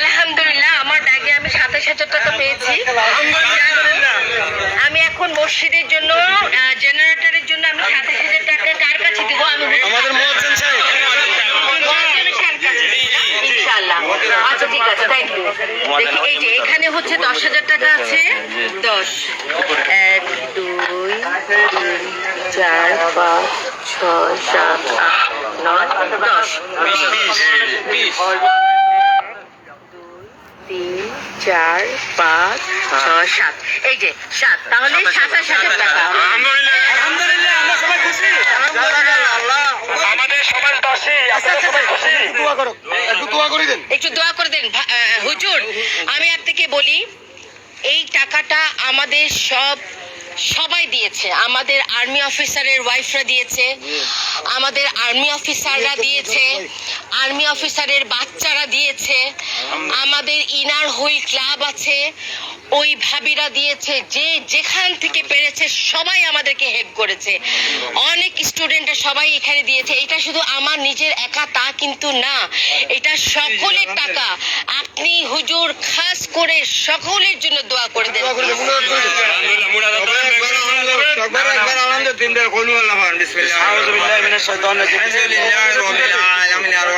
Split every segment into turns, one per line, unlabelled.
আলহামদুলিল্লাহ আমার ব্যাগে আমি সাতাশ হাজার টাকা পেয়েছি আমি এখন মসজিদের জন্য জেনারেটরের জন্য আমি সাতাশ হাজার টাকা কার কাছে দেবো
আমি
আচ্ছা ঠিক আছে থ্যাংক ইউ এই যে এখানে হচ্ছে দশ হাজার টাকা আছে দশ এক দুই তিন চার পাঁচ ছয় সাত আট নয় দশ তিন চার পাঁচ ছয় সাত এই যে সাত তাহলে সাতের আচ্ছা,
আচ্ছা, আচ্ছা,
একটু দোয়া করে দেন
হুজুর আমি আপনাকে বলি এই টাকাটা আমাদের সব সবাই দিয়েছে আমাদের আর্মি অফিসারের ওয়াইফরা দিয়েছে আমাদের আর্মি অফিসাররা দিয়েছে আর্মি অফিসারের বাচ্চারা দিয়েছে আমাদের ইনার হুই ক্লাব আছে ওই ভাবিরা দিয়েছে যে যেখান থেকে পেরেছে সবাই আমাদেরকে হেল্প করেছে অনেক স্টুডেন্টরা সবাই এখানে দিয়েছে এটা শুধু আমার নিজের একা তা কিন্তু না এটা সকলের টাকা আপনি হুজুর খাস করে সকলের জন্য দোয়া করে দেন
আলহামদুলিল্লাহ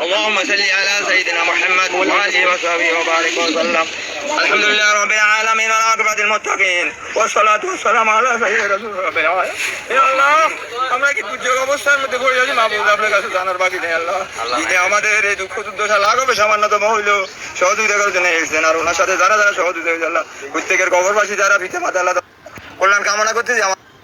اللهم صل على سيدنا محمد وآله وصحبه وبارك وسلم الحمد لله رب العالمين والعاقبة المتقين والصلاة والسلام على سيد رسول رب العالمين يا الله আমরা কি দুর্যোগ অবস্থার মধ্যে পড়ে যাচ্ছি মাহবুব আপনার কাছে জানার বাকি নেই আল্লাহ যিনি আমাদের এই দুঃখ দুর্দশা লাগাবে সামান্যতম হইলেও সহযোগিতা করার জন্য এসেছেন আর ওনার সাথে যারা যারা সহযোগিতা হয়েছে আল্লাহ প্রত্যেকের কবরবাসী যারা ভিতে মাতা আল্লাহ কল্যাণ কামনা করতেছি আমার